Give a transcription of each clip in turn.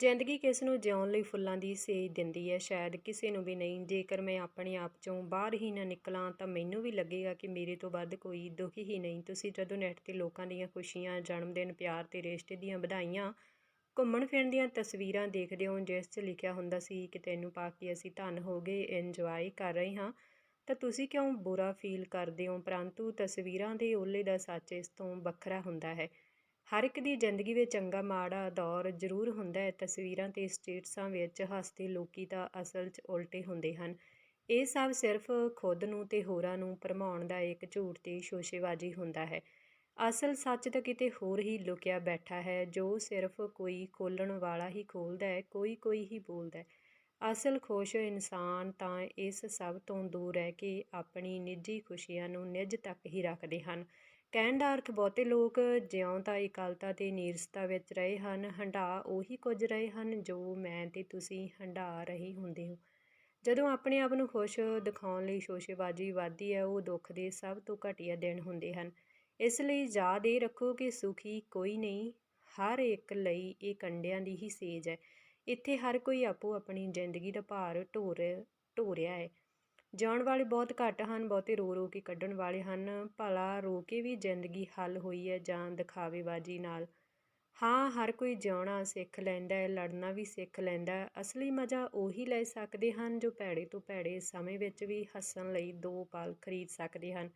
ਜ਼ਿੰਦਗੀ ਕਿਸ ਨੂੰ ਜਿਉਣ ਲਈ ਫੁੱਲਾਂ ਦੀ ਸੇਜ ਦਿੰਦੀ ਹੈ? ਸ਼ਾਇਦ ਕਿਸੇ ਨੂੰ ਵੀ ਨਹੀਂ। ਜੇਕਰ ਮੈਂ ਆਪਣੇ ਆਪ ਚੋਂ ਬਾਹਰ ਹੀ ਨਾ ਨਿਕਲਾਂ, ਤਾਂ ਮੈਨੂੰ ਵੀ ਲੱਗੇਗਾ ਕਿ ਮੇਰੇ ਤੋਂ ਵੱਧ ਕੋਈ ਦੁਖੀ ਹੀ ਨਹੀਂ। ਤੁਸੀਂ ਜਦੋਂ ਨੈੱਟ ਤੇ ਲੋਕਾਂ ਦੀਆਂ ਖੁਸ਼ੀਆਂ, ਜਨਮ ਦਿਨ, ਪਿਆਰ ਤੇ ਰਿਸ਼ਤੇ ਦੀਆਂ ਵਧਾਈਆਂ, ਘੁੰਮਣ ਫਿਰਨ ਦੀਆਂ ਤਸਵੀਰਾਂ ਦੇਖਦੇ ਹੋ, ਜਿਸ 'ਚ ਲਿਖਿਆ ਹੁੰਦਾ ਸੀ ਕਿ ਤੈਨੂੰ ਪਾ ਕੇ ਅਸੀਂ ਧੰਨ ਹੋ ਗਏ, ਇੰਜੋਏ ਕਰ ਰਹੇ ਹਾਂ ਤਾਂ ਤੁਸੀਂ ਕਿਉਂ ਬੁਰਾ ਫੀਲ ਕਰਦੇ ਹੋ? ਪਰੰਤੂ ਤਸਵੀਰਾਂ ਦੇ ਓਲੇ ਦਾ ਸੱਚ ਇਸ ਤੋਂ ਵੱਖਰਾ ਹੁੰਦਾ ਹੈ। ਹਰ ਇੱਕ ਦੀ ਜ਼ਿੰਦਗੀ ਵਿੱਚ ਚੰਗਾ ਮਾੜਾ ਦੌਰ ਜ਼ਰੂਰ ਹੁੰਦਾ ਹੈ। ਤਸਵੀਰਾਂ ਤੇ ਸਟੇਟਸਾਂ ਵਿੱਚ ਹੱਸਦੇ ਲੋਕੀ ਤਾਂ ਅਸਲ 'ਚ ਉਲਟੇ ਹੁੰਦੇ ਹਨ। ਇਹ ਸਭ ਸਿਰਫ ਖੁਦ ਨੂੰ ਤੇ ਹੋਰਾਂ ਨੂੰ ਭਰਮਾਉਣ ਦਾ ਇੱਕ ਝੂਠ ਤੇ ਸ਼ੋਸ਼ੇਬਾਜ਼ੀ ਹੁੰਦਾ ਹੈ। ਅਸਲ ਸੱਚ ਤਾਂ ਕਿਤੇ ਹੋਰ ਹੀ ਲੁਕਿਆ ਬੈਠਾ ਹੈ। ਜੋ ਸਿਰਫ ਕੋਈ ਖੋਲਣ ਵਾਲਾ ਹੀ ਖੋਲਦਾ ਹੈ ਕੋਈ ਕੋਈ ਹੀ ਬੋਲਦਾ ਹੈ। ਅਸਲ ਖੁਸ਼ ਇਨਸਾਨ ਤਾਂ ਇਸ ਸਭ ਤੋਂ ਦੂਰ ਰਹਿ ਕੇ ਆਪਣੀ ਨਿੱਜੀ ਖੁਸ਼ੀਆਂ ਨੂੰ ਨਿੱਜ ਤੱਕ ਹੀ ਰੱਖਦੇ ਹਨ। ਕਹਿਣ ਦਾ ਅਰਥ ਬਹੁਤੇ ਲੋਕ ਜਿਉਂ ਤਾਂ ਇਕੱਲਤਾ ਅਤੇ ਨੀਰਸਤਾ ਵਿੱਚ ਰਹੇ ਹਨ, ਹੰਢਾ ਉਹੀ ਕੁਝ ਰਹੇ ਹਨ ਜੋ ਮੈਂ ਅਤੇ ਤੁਸੀਂ ਹੰਢਾ ਰਹੇ ਹੁੰਦੇ ਹੋ। ਜਦੋਂ ਆਪਣੇ ਆਪ ਨੂੰ ਖੁਸ਼ ਦਿਖਾਉਣ ਲਈ ਸ਼ੋਸ਼ੇਬਾਜ਼ੀ ਵੱਧਦੀ ਹੈ, ਉਹ ਦੁੱਖ ਦੇ ਸਭ ਤੋਂ ਘਟੀਆ ਦਿਨ ਹੁੰਦੇ ਹਨ। ਇਸ ਲਈ ਯਾਦ ਇਹ ਰੱਖੋ ਕਿ ਸੁਖੀ ਕੋਈ ਨਹੀਂ, ਹਰ ਇੱਕ ਲਈ ਇਹ ਕੰਡਿਆਂ ਦੀ ਹੀ ਸੇਜ ਹੈ। ਇੱਥੇ ਹਰ ਕੋਈ ਆਪੋ ਆਪਣੀ ਜ਼ਿੰਦਗੀ ਦਾ ਭਾਰ ਢੋਰ ਢੋ ਰਿਹਾ ਹੈ। ਜਿਉਣ ਵਾਲੇ ਬਹੁਤ ਘੱਟ ਹਨ, ਬਹੁਤੇ ਰੋ ਰੋ ਕੇ ਕੱਢਣ ਵਾਲੇ ਹਨ, ਭਲਾ ਰੋ ਕੇ ਵੀ ਜ਼ਿੰਦਗੀ ਹੱਲ ਹੋਈ ਹੈ ਜਾਂ ਦਿਖਾਵੇਬਾਜ਼ੀ ਨਾਲ। ਹਾਂ, ਹਰ ਕੋਈ ਜਿਉਣਾ ਸਿੱਖ ਲੈਂਦਾ ਹੈ, ਲੜਨਾ ਵੀ ਸਿੱਖ ਲੈਂਦਾ ਹੈ, ਅਸਲੀ ਮਜ਼ਾ ਉਹੀ ਲੈ ਸਕਦੇ ਹਨ ਜੋ ਭੈੜੇ ਤੋਂ ਭੈੜੇ ਸਮੇਂ ਵਿੱਚ ਵੀ ਹੱਸਣ ਲਈ ਦੋ ਪਲ ਖਰੀਦ ਸਕਦੇ ਹਨ।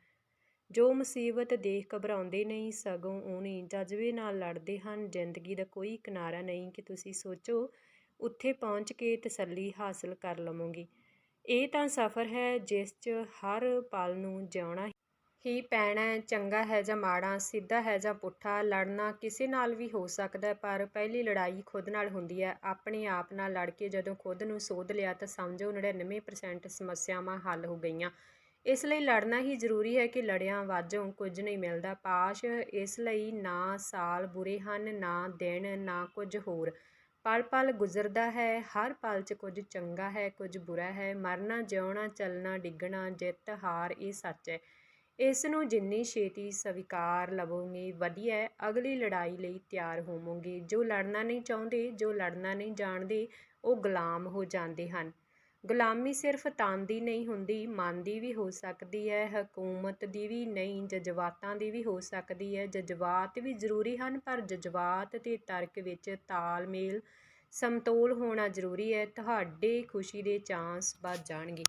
ਜੋ ਮੁਸੀਬਤ ਦੇਖ ਘਬਰਾਉਂਦੇ ਨਹੀਂ, ਸਗੋਂ ਉਹਨੇ ਜਜ਼ਬੇ ਨਾਲ ਲੜਦੇ ਹਨ, ਜ਼ਿੰਦਗੀ ਦਾ ਕੋਈ ਕਿਨਾਰਾ ਨਹੀਂ ਕਿ ਤੁਸੀਂ ਸੋਚੋ, ਉੱਥੇ ਪਹੁੰਚ ਕੇ ਤਸੱਲੀ ਹਾਸਲ ਕਰ ਲਵੋਗੇ। ਇਹ ਤਾਂ ਸਫ਼ਰ ਹੈ ਜਿਸ 'ਚ ਹਰ ਪਲ ਨੂੰ ਜਿਉਣਾ ਹੀ ਪੈਣਾ ਹੈ। ਚੰਗਾ ਹੈ ਜਾਂ ਮਾੜਾ, ਸਿੱਧਾ ਹੈ ਜਾਂ ਪੁੱਠਾ, ਲੜਨਾ ਕਿਸੇ ਨਾਲ ਵੀ ਹੋ ਸਕਦਾ ਪਰ ਪਹਿਲੀ ਲੜਾਈ ਖੁਦ ਨਾਲ ਹੁੰਦੀ ਹੈ। ਆਪਣੇ ਆਪ ਨਾਲ ਲੜ ਕੇ ਜਦੋਂ ਖੁਦ ਨੂੰ ਸੋਧ ਲਿਆ ਤਾਂ ਸਮਝੋ 99% ਸਮੱਸਿਆਵਾਂ ਹੱਲ ਹੋ ਗਈਆਂ। ਇਸ ਲਈ ਲੜਨਾ ਹੀ ਜ਼ਰੂਰੀ ਹੈ ਕਿ ਲੜਿਆਂ ਵਾਜੋਂ ਕੁਝ ਨਹੀਂ ਮਿਲਦਾ। ਪਾਸ਼ ਇਸ ਲਈ ਨਾ ਸਾਲ ਬੁਰੇ ਹਨ, ਨਾ ਦਿਨ, ਨਾ ਕੁਝ ਹੋਰ। ਪਲ ਪਲ ਗੁਜ਼ਰਦਾ ਹੈ, ਹਰ ਪਲ 'ਚ ਕੁਝ ਚੰਗਾ ਹੈ, ਕੁਝ ਬੁਰਾ ਹੈ, ਮਰਨਾ, ਜਿਉਣਾ, ਚੱਲਣਾ, ਡਿੱਗਣਾ, ਜਿੱਤ, ਹਾਰ, ਇਹ ਸੱਚ ਹੈ। ਇਸ ਨੂੰ ਜਿੰਨੀ ਛੇਤੀ ਸਵੀਕਾਰ ਲਵੋਗੇ ਵਧੀਆ ਅਗਲੀ ਲੜਾਈ ਲਈ ਤਿਆਰ ਹੋਵੋਗੇ। ਜੋ ਲੜਨਾ ਨਹੀਂ ਚਾਹੁੰਦੇ, ਜੋ ਲੜਨਾ ਨਹੀਂ ਜਾਣਦੇ, ਉਹ ਗੁਲਾਮ ਹੋ ਜਾਂਦੇ ਹਨ। ਗੁਲਾਮੀ ਸਿਰਫ ਤਨ ਦੀ ਨਹੀਂ ਹੁੰਦੀ, ਮਨ ਦੀ ਵੀ ਹੋ ਸਕਦੀ ਹੈ, ਹਕੂਮਤ ਦੀ ਵੀ ਨਹੀਂ, ਜਜ਼ਬਾਤਾਂ ਦੀ ਵੀ ਹੋ ਸਕਦੀ ਹੈ। ਜਜ਼ਬਾਤ ਵੀ ਜ਼ਰੂਰੀ ਹਨ, ਪਰ ਜਜ਼ਬਾਤ ਤੇ ਤਰਕ ਵਿੱਚ ਤਾਲਮੇਲ, ਸਮਤੋਲ ਹੋਣਾ ਜ਼ਰੂਰੀ ਹੈ। ਤੁਹਾਡੇ ਖੁਸ਼ੀ ਦੇ ਚਾਂਸ ਵੱਧ ਜਾਣਗੇ।